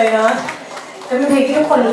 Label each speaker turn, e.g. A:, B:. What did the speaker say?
A: เลยเนาะเป็นเพลงที่ทุกคน